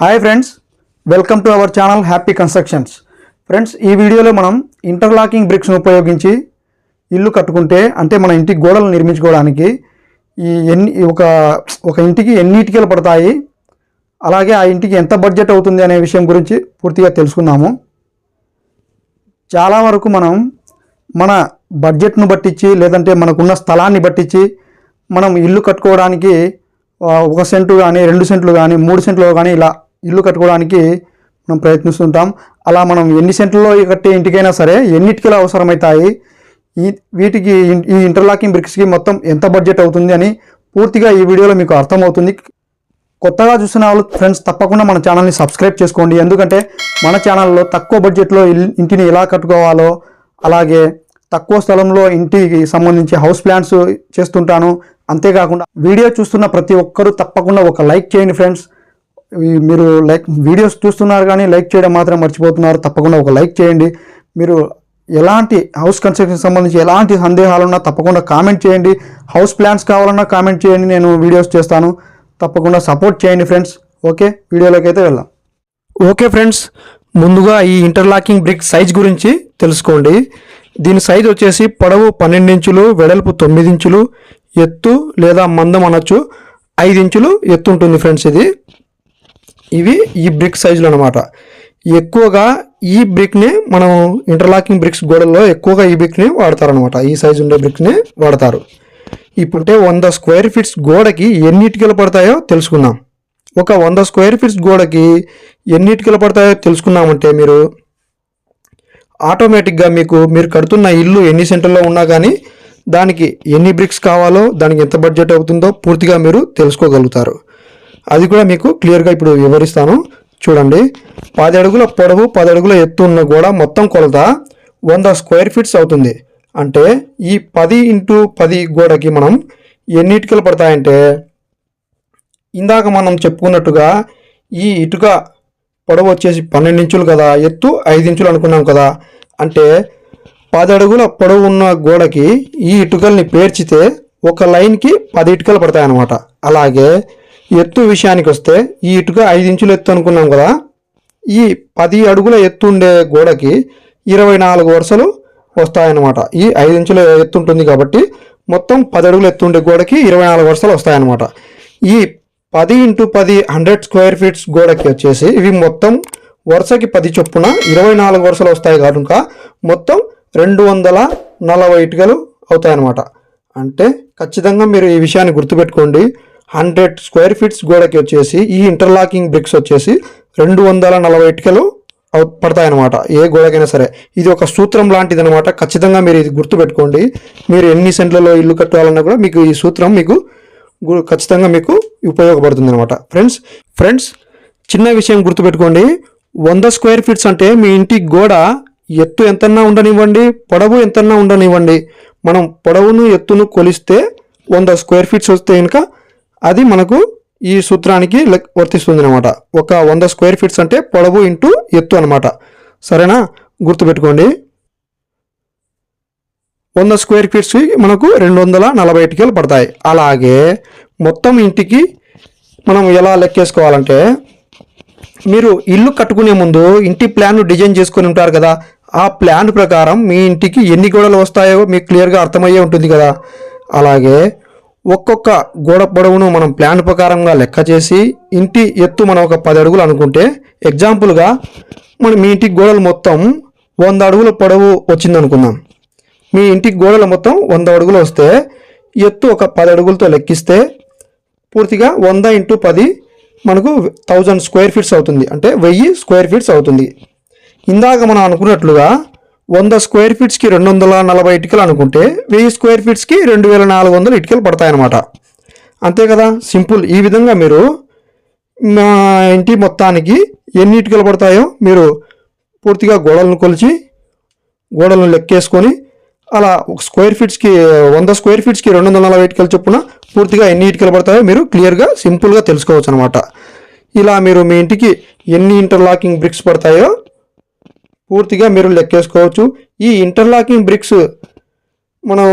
Hi friends welcome to our channel happy constructions friends ఈ వీడియోలో మనం ఇంటర్లాకింగ్ బ్రిక్స్ను ఉపయోగించి ఇల్లు కట్టుకుంటే అంటే మన ఇంటి గోడలు నిర్మించుకోవడానికి ఈ ఎన్ని ఒక ఒక ఇంటికి ఎన్ని ఇటుకలు పడతాయి అలాగే ఆ ఇంటికి ఎంత బడ్జెట్ అవుతుంది అనే విషయం గురించి పూర్తిగా తెలుసుకుందాము. చాలా వరకు మనం మన బడ్జెట్ను బట్టించి లేదంటే మనకున్న స్థలాన్ని బట్టించి మనం ఇల్లు కట్టుకోవడానికి ఒక సెంటు కానీ రెండు సెంట్లు కానీ మూడు సెంట్లు కానీ ఇలా ఇల్లు కట్టుకోవడానికి మనం ప్రయత్నిస్తుంటాం. అలా మనం ఎన్ని సెంట్లలో కట్టే ఇంటికైనా సరే ఎన్నిటికీలో అవసరమవుతాయి ఈ వీటికి ఈ ఇంటర్లాకింగ్ బ్రిక్స్కి మొత్తం ఎంత బడ్జెట్ అవుతుంది అని పూర్తిగా ఈ వీడియోలో మీకు అర్థమవుతుంది. కొత్తగా చూసిన వాళ్ళు ఫ్రెండ్స్ తప్పకుండా మన ఛానల్ని సబ్స్క్రైబ్ చేసుకోండి. ఎందుకంటే మన ఛానల్లో తక్కువ బడ్జెట్లో ఇంటిని ఎలా కట్టుకోవాలో అలాగే తక్కువ స్థలంలో ఇంటికి సంబంధించి హౌస్ ప్లాన్స్ చేస్తుంటాను. అంతేకాకుండా వీడియో చూస్తున్న ప్రతి ఒక్కరూ తప్పకుండా ఒక లైక్ చేయండి ఫ్రెండ్స్ మీరు లైక్ వీడియోస్ చూస్తున్నారు కానీ లైక్ చేయడం మాత్రం మర్చిపోతున్నారు. తప్పకుండా ఒక లైక్ చేయండి. మీరు ఎలాంటి హౌస్ కన్స్ట్రక్షన్ సంబంధించి ఎలాంటి సందేహాలున్నా తప్పకుండా కామెంట్ చేయండి. హౌస్ ప్లాన్స్ కావాలన్నా కామెంట్ చేయండి. నేను వీడియోస్ చేస్తాను. తప్పకుండా సపోర్ట్ చేయండి ఫ్రెండ్స్ ఓకే వీడియోలోకి అయితే వెళ్దాం. ఓకే ఫ్రెండ్స్ ముందుగా ఈ ఇంటర్లాకింగ్ బ్రిక్ సైజ్ గురించి తెలుసుకోండి. దీని సైజ్ వచ్చేసి పొడవు పన్నెండు ఇంచులు వెడల్పు తొమ్మిది ఇంచులు ఎత్తు లేదా మందం అనొచ్చు ఐదు ఇంచులు ఎత్తు ఉంటుంది ఫ్రెండ్స్ ఇది. ఇవి ఈ బ్రిక్ సైజులు అనమాట ఎక్కువగా ఈ బ్రిక్ని మనం ఇంటర్లాకింగ్ బ్రిక్స్ గోడల్లో ఎక్కువగా ఈ బ్రిక్ని వాడతారనమాట ఈ సైజు ఉండే బ్రిక్ని వాడతారు. ఇప్పుడే వంద స్క్వేర్ ఫీట్స్ గోడకి ఎన్ని ఇటుకలు పడతాయో తెలుసుకుందాం. ఒక వంద స్క్వేర్ ఫీట్స్ గోడకి ఎన్ని ఇటుకలు పడతాయో తెలుసుకున్నామంటే మీరు ఆటోమేటిక్గా మీకు మీరు కడుతున్న ఇల్లు ఎన్ని సెంటర్లో ఉన్నా కానీ దానికి ఎన్ని బ్రిక్స్ కావాలో దానికి ఎంత బడ్జెట్ అవుతుందో పూర్తిగా మీరు తెలుసుకోగలుగుతారు. అది కూడా మీకు క్లియర్గా ఇప్పుడు వివరిస్తాను. చూడండి. పది అడుగుల పొడవు పది అడుగుల ఎత్తు ఉన్న గోడ మొత్తం కొలత వంద స్క్వేర్ ఫీట్స్ అవుతుంది. అంటే ఈ పది ఇంటూ పది గోడకి మనం ఎన్ని ఇటుకలు పడతాయంటే ఇందాక మనం చెప్పుకున్నట్టుగా ఈ ఇటుక పొడవు వచ్చేసి పన్నెండు ఇంచులు కదా ఎత్తు ఐదు ఇంచులు అనుకున్నాం కదా. అంటే పది అడుగుల పొడవు ఉన్న గోడకి ఈ ఇటుకల్ని పేర్చితే ఒక లైన్కి పది ఇటుకలు పడతాయన్నమాట. అలాగే ఎత్తు విషయానికి వస్తే ఈ ఇటుక ఐదు ఇంచులు ఎత్తు అనుకున్నాం కదా. ఈ పది అడుగుల ఎత్తు ఉండే గోడకి ఇరవై నాలుగు వరుసలు వస్తాయన్నమాట. ఈ ఐదు ఇంచుల ఎత్తు ఉంటుంది కాబట్టి మొత్తం పది అడుగుల ఎత్తు ఉండే గోడకి ఇరవై నాలుగు వరుసలు వస్తాయన్నమాట. ఈ పది ఇంటూ పది హండ్రెడ్ స్క్వేర్ ఫీట్స్ గోడకి వచ్చేసి ఇవి మొత్తం వరుసకి పది చొప్పున ఇరవై నాలుగు వరుసలు వస్తాయి కనుక మొత్తం రెండు వందల నలభై ఇటుకలు అవుతాయన్నమాట. అంటే ఖచ్చితంగా మీరు ఈ విషయాన్ని గుర్తుపెట్టుకోండి. హండ్రెడ్ స్క్వేర్ ఫీట్స్ గోడకి వచ్చేసి ఈ ఇంటర్లాకింగ్ బ్రిక్స్ వచ్చేసి రెండు వందల నలభై ఇటుకలు అవు- పడతాయన్నమాట. ఏ గోడకైనా సరే. ఇది ఒక సూత్రం లాంటిది అనమాట ఖచ్చితంగా మీరు ఇది గుర్తుపెట్టుకోండి. మీరు ఎన్ని సెంట్లలో ఇల్లు కట్టాలన్నా కూడా మీకు ఈ సూత్రం మీకు ఖచ్చితంగా మీకు ఉపయోగపడుతుంది అనమాట ఫ్రెండ్స్ ఫ్రెండ్స్ చిన్న విషయం గుర్తుపెట్టుకోండి. వంద స్క్వేర్ ఫీట్స్ అంటే మీ ఇంటి గోడ ఎత్తు ఎంతన్నా ఉండనివ్వండి పొడవు ఎంతన్నా ఉండనివ్వండి. మనం పొడవును ఎత్తును కొలిస్తే వంద స్క్వేర్ ఫీట్స్ వస్తే ఇంకా అది మనకు ఈ సూత్రానికి లెక్ వర్తిస్తుంది అనమాట ఒక వంద స్క్వేర్ ఫీట్స్ అంటే పొడవు ఇంటూ ఎత్తు అనమాట సరేనా? గుర్తుపెట్టుకోండి. వంద స్క్వేర్ ఫీట్స్కి మనకు రెండు వందల నలభై ఇటుకలు పడతాయి. అలాగే మొత్తం ఇంటికి మనం ఎలా లెక్కేసుకోవాలంటే మీరు ఇల్లు కట్టుకునే ముందు ఇంటి ప్లాన్ డిజైన్ చేసుకొని ఉంటారు కదా ఆ ప్లాన్ ప్రకారం మీ ఇంటికి ఎన్ని గోడలు వస్తాయో మీకు క్లియర్గా అర్థమయ్యే ఉంటుంది కదా. అలాగే ఒక్కొక్క గోడ పొడవును మనం ప్లాన్ ప్రకారంగా లెక్క చేసి ఇంటి ఎత్తు మనం ఒక పది అడుగులు అనుకుంటే ఎగ్జాంపుల్గా మనం మీ ఇంటి గోడలు మొత్తం వంద అడుగుల పొడవు వచ్చింది అనుకుందాం మీ ఇంటికి గోడలు మొత్తం వంద అడుగులు వస్తే ఎత్తు ఒక పది అడుగులతో లెక్కిస్తే పూర్తిగా వంద ఇంటూ పది మనకు థౌజండ్ స్క్వేర్ ఫీట్స్ అవుతుంది. అంటే వెయ్యి స్క్వేర్ ఫీట్స్ అవుతుంది. ఇందాక మనం అనుకున్నట్లుగా వంద స్క్వేర్ ఫీట్స్కి రెండు వందల నలభై ఇటుకలు అనుకుంటే వెయ్యి స్క్వేర్ ఫీట్స్కి రెండు వేల నాలుగు వందల ఇటుకలు పడతాయన్నమాట. అంతే కదా? సింపుల్. ఈ విధంగా మీరు మా ఇంటి మొత్తానికి ఎన్ని ఇటుకలు పడతాయో మీరు పూర్తిగా గోడలను కొలిచి గోడలను లెక్కేసుకొని అలా ఒక స్క్వేర్ ఫీట్స్కి వంద స్క్వేర్ ఫీట్స్కి రెండు వందల నలభై ఇటుకలు చొప్పున పూర్తిగా ఎన్ని ఇటుకలు పడతాయో మీరు క్లియర్గా సింపుల్గా తెలుసుకోవచ్చు అనమాట ఇలా మీరు మీ ఇంటికి ఎన్ని ఇంటర్లాకింగ్ బ్రిక్స్ పడతాయో పూర్తిగా మీరు లెక్కేసుకోవచ్చు. ఈ ఇంటర్లాకింగ్ బ్రిక్స్ మనం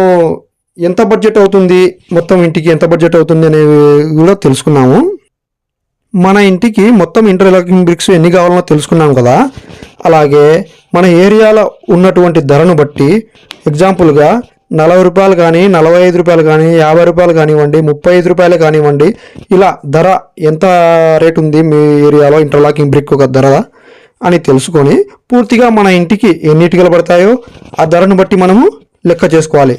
ఎంత బడ్జెట్ అవుతుంది మొత్తం ఇంటికి ఎంత బడ్జెట్ అవుతుంది అనేవి కూడా తెలుసుకున్నాము. మన ఇంటికి మొత్తం ఇంటర్లాకింగ్ బ్రిక్స్ ఎన్ని కావాలనో తెలుసుకున్నాం కదా. అలాగే మన ఏరియాలో ఉన్నటువంటి ధరను బట్టి ఎగ్జాంపుల్గా నలభై రూపాయలు కానీ నలభై ఐదు రూపాయలు కానీ యాభై రూపాయలు కానివ్వండి ముప్పై ఐదు రూపాయలు కానివ్వండి ఇలా ధర ఎంత రేట్ ఉంది మీ ఏరియాలో ఇంటర్లాకింగ్ బ్రిక్ ఒక ధర? అని తెలుసుకొని పూర్తిగా మన ఇంటికి ఎన్ని ఇటుకలు పడతాయో ఆ ధరను బట్టి మనము లెక్క చేసుకోవాలి.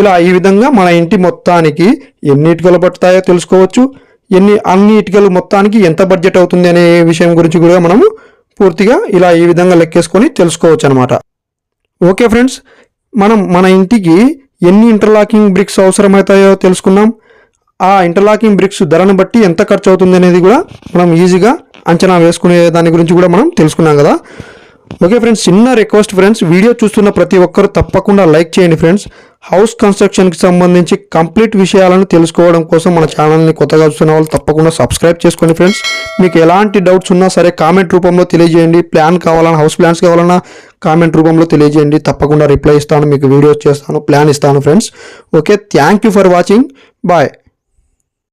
ఇలా ఈ విధంగా మన ఇంటి మొత్తానికి ఎన్ని ఇటుకలు పడతాయో తెలుసుకోవచ్చు. ఎన్ని అన్ని ఇటుకలు మొత్తానికి ఎంత బడ్జెట్ అవుతుంది అనే విషయం గురించి కూడా మనము పూర్తిగా ఇలా ఈ విధంగా లెక్కేసుకొని తెలుసుకోవచ్చు అనమాట ఓకే ఫ్రెండ్స్ మనం మన ఇంటికి ఎన్ని ఇంటర్లాకింగ్ బ్రిక్స్ అవసరమవుతాయో తెలుసుకున్నాం. ఆ ఇంటర్లాకింగ్ బ్రిక్స్ ధరను బట్టి ఎంత ఖర్చు అవుతుంది అనేది కూడా మనం ఈజీగా అంచనా వేసుకునే దాని గురించి కూడా మనం తెలుసుకున్నాం కదా. ఓకే ఫ్రెండ్స్ చిన్న రిక్వెస్ట్ ఫ్రెండ్స్ వీడియో చూస్తున్న ప్రతి ఒక్కరు తప్పకుండా లైక్ చేయండి ఫ్రెండ్స్ హౌస్ కన్స్ట్రక్షన్కి సంబంధించి కంప్లీట్ విషయాలను తెలుసుకోవడం కోసం మన ఛానల్ని కొత్తగా చూస్తున్న వాళ్ళు తప్పకుండా సబ్స్క్రైబ్ చేసుకోండి ఫ్రెండ్స్ మీకు ఎలాంటి డౌట్స్ ఉన్నా సరే కామెంట్ రూపంలో తెలియజేయండి. ప్లాన్ కావాలన్నా హౌస్ ప్లాన్స్ కావాలన్నా కామెంట్ రూపంలో తెలియజేయండి. తప్పకుండా రిప్లై ఇస్తాను మీకు వీడియోస్ చేస్తాను ప్లాన్ ఇస్తాను friends okay thank you for watching bye